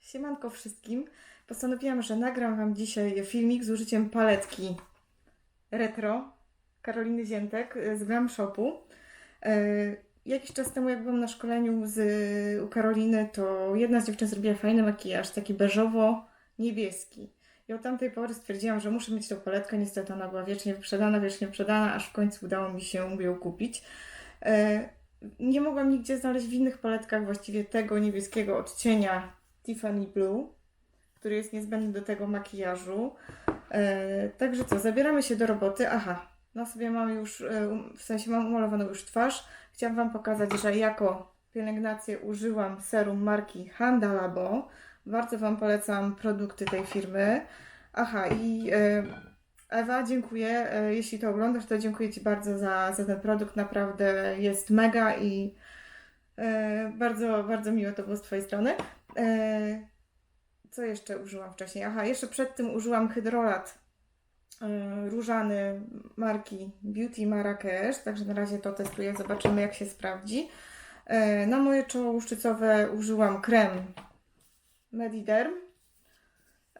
Siemanko wszystkim. Postanowiłam, że nagram Wam dzisiaj filmik z użyciem paletki retro Karoliny Ziętek z Glam Shopu. E, Jakiś czas temu, jak byłam na szkoleniu z, u Karoliny, to jedna z dziewczyn zrobiła fajny makijaż, taki beżowo-niebieski. I od tamtej pory stwierdziłam, że muszę mieć tą paletkę. Niestety ona była wiecznie wyprzedana, wiecznie wyprzedana, aż w końcu udało mi się ją kupić. E, Nie mogłam nigdzie znaleźć w innych paletkach właściwie tego niebieskiego odcienia Tiffany Blue, który jest niezbędny do tego makijażu. E, także co, zabieramy się do roboty. Aha, na sobie mam już, e, um- w sensie mam umalowaną już twarz. Chciałam Wam pokazać, że jako pielęgnację użyłam serum marki Handa Labo. Bardzo Wam polecam produkty tej firmy. Aha, i e, Ewa, dziękuję. E, jeśli to oglądasz, to dziękuję Ci bardzo za, za ten produkt. Naprawdę jest mega i e, bardzo, bardzo miło to było z Twojej strony. Co jeszcze użyłam wcześniej? Aha, jeszcze przed tym użyłam hydrolat różany marki Beauty Marrakesz, także na razie to testuję, zobaczymy jak się sprawdzi. Na moje czoło łuszczycowe użyłam krem Mediderm.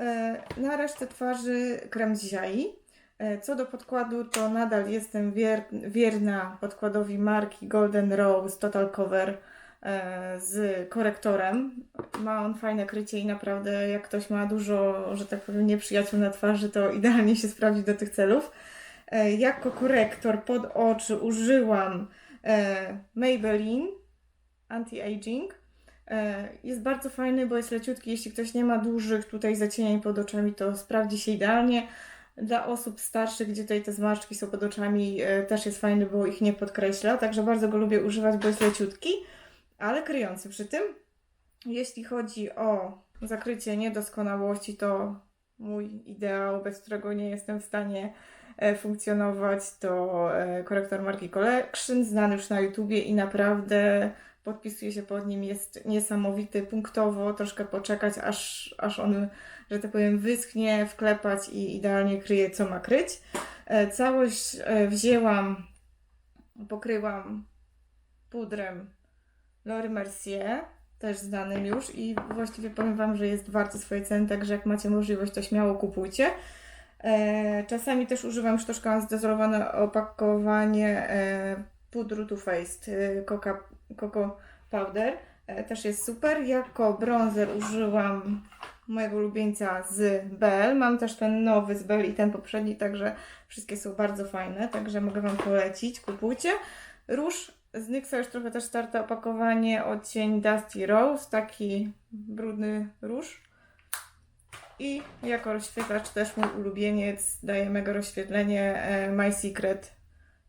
E, na resztę twarzy krem z Ziai. E, Co do podkładu, to nadal jestem wier, wierna podkładowi marki Golden Rose Total Cover e, z korektorem. Ma on fajne krycie i naprawdę jak ktoś ma dużo, że tak powiem, nieprzyjaciół na twarzy, to idealnie się sprawdzi do tych celów. Jako korektor pod oczy użyłam Maybelline Anti-Aging. E, Jest bardzo fajny, bo jest leciutki. Jeśli ktoś nie ma dużych tutaj zacienień pod oczami, to sprawdzi się idealnie. Dla osób starszych, gdzie tutaj te zmarszczki są pod oczami, e, też jest fajny, bo ich nie podkreśla. Także bardzo go lubię używać, bo jest leciutki, ale kryjący przy tym. Jeśli chodzi o zakrycie niedoskonałości, to mój ideał, bez którego nie jestem w stanie e, funkcjonować, to korektor marki Collection, znany już na YouTubie i naprawdę podpisuję się pod nim, jest niesamowity, punktowo, troszkę poczekać, aż, aż on, że tak powiem, wyschnie, wklepać i idealnie kryje, co ma kryć. E, Całość e, wzięłam, pokryłam pudrem Laura Mercier, też znanym już i właściwie powiem Wam, że jest warty swojej ceny, także jak macie możliwość, to śmiało kupujcie. E, czasami też używam już troszkę zdezolowane opakowanie pudru Too Faced Coca, Coco Powder. E, też jest super. Jako bronzer użyłam mojego ulubieńca z Bell. Mam też ten nowy z Bell i ten poprzedni, także wszystkie są bardzo fajne, także mogę Wam polecić. Kupujcie. Róż z NYXa już trochę też starte opakowanie odcień Dusty Rose, taki brudny róż. I jako rozświetlacz też mój ulubieniec daje mega rozświetlenie e, My Secret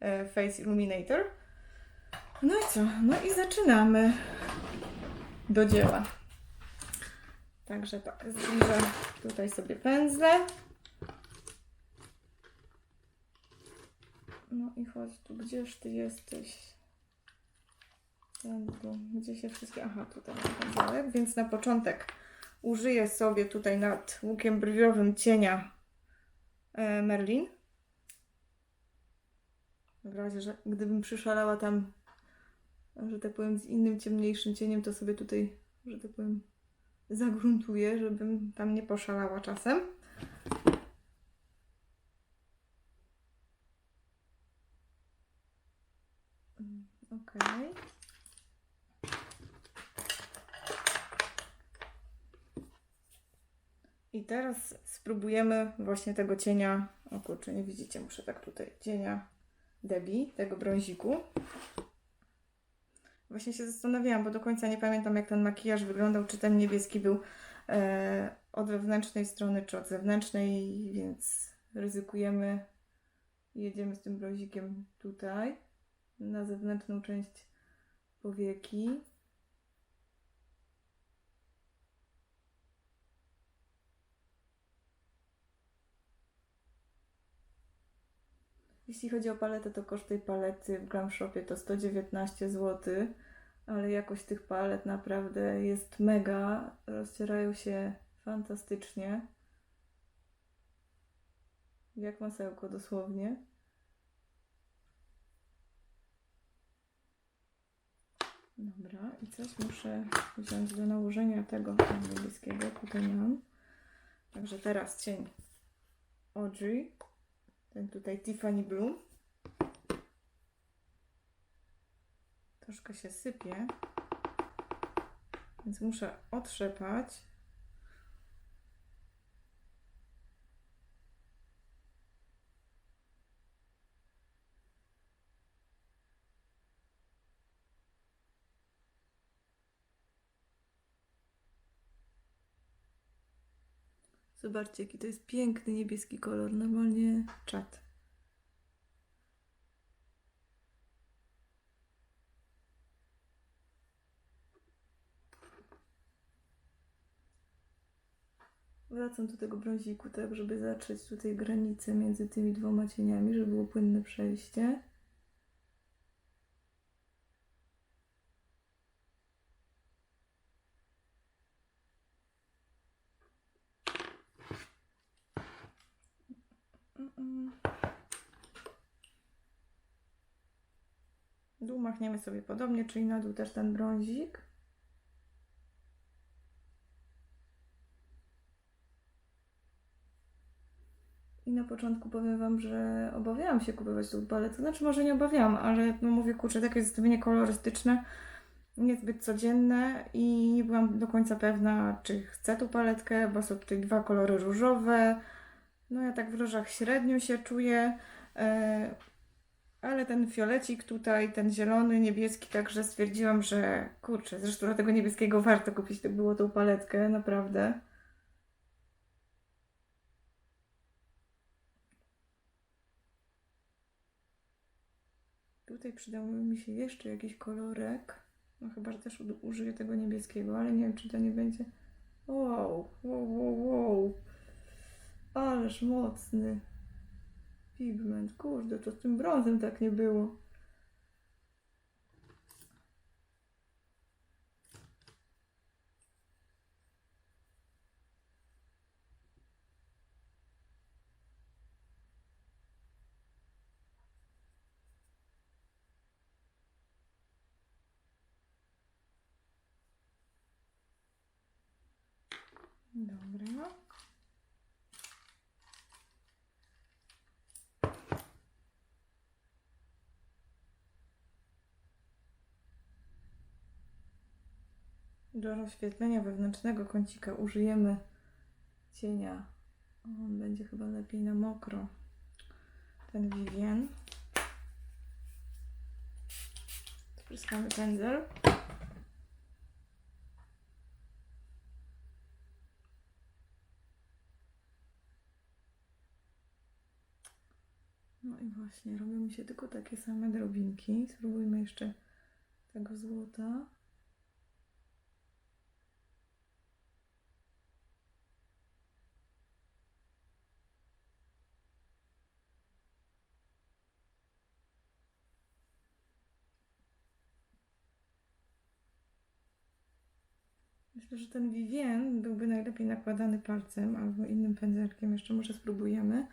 e, Face Illuminator. No i co? No i zaczynamy do dzieła. Także tak, zbliżę tutaj sobie pędzle. No i chodź tu, gdzież ty jesteś? Pędzlu, Gdzie się wszystkie... Aha, tutaj mam pędzelek, więc na początek użyję sobie tutaj nad łukiem brwiowym cienia e, Merlin. W razie, że gdybym przyszalała tam, że tak powiem, z innym ciemniejszym cieniem, to sobie tutaj, że tak powiem, zagruntuję, żebym tam nie poszalała czasem. Okej. I teraz spróbujemy właśnie tego cienia. O kurczę, nie widzicie, muszę tak tutaj. Cienia Debbie, tego brąziku. Właśnie się zastanawiałam, bo do końca nie pamiętam, jak ten makijaż wyglądał, czy ten niebieski był e, od wewnętrznej strony, czy od zewnętrznej, więc ryzykujemy. Jedziemy z tym brązikiem tutaj, na zewnętrzną część powieki. Jeśli chodzi o paletę, to koszt tej palety w Glam Shopie to 119 zł, ale jakość tych palet naprawdę jest mega. Rozcierają się fantastycznie. Jak masełko dosłownie. Dobra, i coś muszę wziąć do nałożenia tego niebieskiego. Tutaj mam. Także teraz cień Audrey. Ten tutaj Tiffany Blue. Troszkę się sypie. Więc muszę otrzepać. Zobaczcie, jaki to jest piękny niebieski kolor. Normalnie czat. Wracam do tego brąziku, tak, żeby zatrzeć tutaj granicę między tymi dwoma cieniami, żeby było płynne przejście. Dół machniemy sobie podobnie, czyli na dół też ten brązik. Na początku powiem Wam, że obawiałam się kupować tą paletę. Znaczy, może nie obawiałam, ale no mówię, kurczę, takie zestawienie kolorystyczne, niezbyt codzienne i nie byłam do końca pewna, czy chcę tą paletkę, bo są tutaj dwa kolory różowe. No ja tak w różach średnio się czuję, e, ale ten fiolecik tutaj, ten zielony, niebieski, także stwierdziłam, że kurczę, zresztą dla tego niebieskiego warto kupić to było tą paletkę, naprawdę. Tutaj przydałby mi się jeszcze jakiś kolorek. No chyba, że też użyję tego niebieskiego, ale nie wiem, czy to nie będzie... Wow, wow, wow, wow. Ależ mocny pigment. Kurde, to z tym brązem tak nie było. Dobra. Do rozświetlenia wewnętrznego kącika użyjemy cienia. On będzie chyba lepiej na mokro. Ten Vivien. Spryskamy pędzel. No i właśnie, robią mi się tylko takie same drobinki. Spróbujmy jeszcze tego złota. Myślę, że ten Vivien byłby najlepiej nakładany palcem albo innym pędzelkiem. Jeszcze może spróbujemy.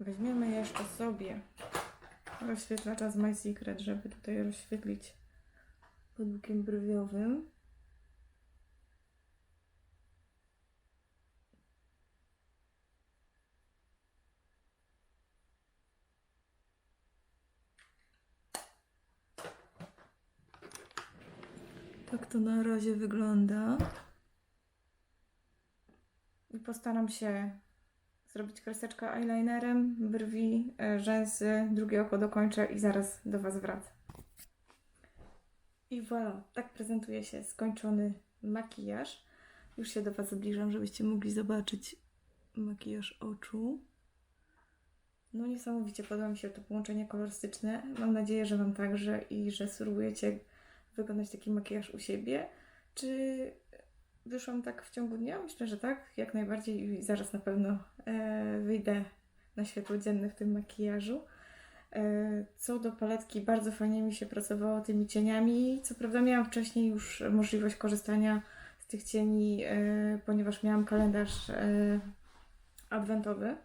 Weźmiemy jeszcze sobie rozświetlacza z My Secret, żeby tutaj rozświetlić pod łukiem brwiowym. Tak to na razie wygląda. I postaram się zrobić kreseczkę eyelinerem, brwi, e, rzęsy, drugie oko dokończę i zaraz do Was wracam. I voilà, tak prezentuje się skończony makijaż. Już się do Was zbliżam, żebyście mogli zobaczyć makijaż oczu. No niesamowicie podoba mi się to połączenie kolorystyczne. Mam nadzieję, że Wam także i że spróbujecie wykonać taki makijaż u siebie. Czy wyszłam tak w ciągu dnia? Myślę, że tak, jak najbardziej i zaraz na pewno wyjdę na światło dzienne w tym makijażu. E, co do paletki, bardzo fajnie mi się pracowało tymi cieniami. Co prawda miałam wcześniej już możliwość korzystania z tych cieni, e, ponieważ miałam kalendarz e, adwentowy.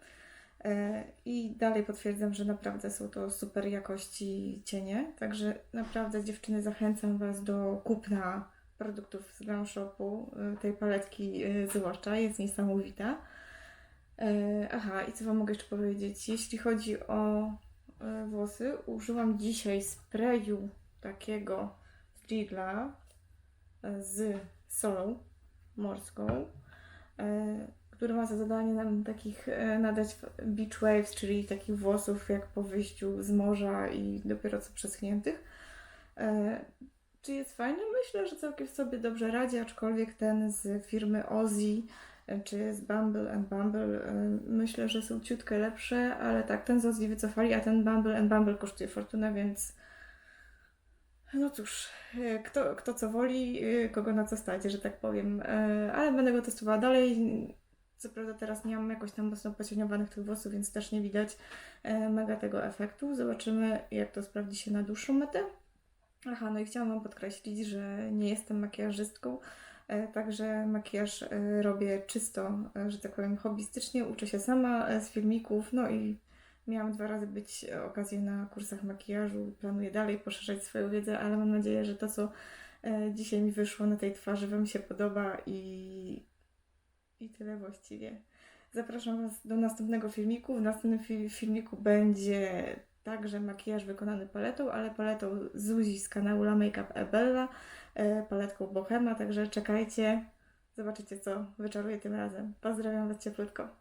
E, I dalej potwierdzam, że naprawdę są to super jakości cienie. Także naprawdę dziewczyny zachęcam Was do kupna produktów z Glam Shopu, e, tej paletki e, zwłaszcza, jest niesamowita. E, Aha, i co Wam mogę jeszcze powiedzieć? Jeśli chodzi o e, włosy, użyłam dzisiaj sprayu takiego z Lidla e, z solą morską, który ma za zadanie nam takich nadać beach waves, czyli takich włosów jak po wyjściu z morza i dopiero co przeschniętych. Czy jest fajny? Myślę, że całkiem sobie dobrze radzi, aczkolwiek ten z firmy Ozzy czy z Bumble and Bumble e, myślę, że są ciutkę lepsze, ale tak, ten z Ozzy wycofali, a ten Bumble and Bumble kosztuje fortunę, więc no cóż, e, kto, kto co woli, e, kogo na co stać, że tak powiem, ale będę go testowała dalej. Co prawda teraz nie mam jakoś tam mocno pocieniowanych tych włosów, więc też nie widać mega tego efektu. Zobaczymy, jak to sprawdzi się na dłuższą metę. Aha, no i chciałam Wam podkreślić, że nie jestem makijażystką, także makijaż e, robię czysto, e, że tak powiem, hobbystycznie. Uczę się sama e, z filmików, no i miałam dwa razy być e, okazję na kursach makijażu. Planuję dalej poszerzać swoją wiedzę, ale mam nadzieję, że to, co e, dzisiaj mi wyszło na tej twarzy, Wam się podoba i, i tyle właściwie. Zapraszam Was do następnego filmiku. W następnym fi- filmiku będzie także makijaż wykonany paletą, ale paletą Zuzi z kanału La Makeup Ebella, e, paletką Bohema, także czekajcie, zobaczycie co wyczaruję tym razem. Pozdrawiam Was cieplutko.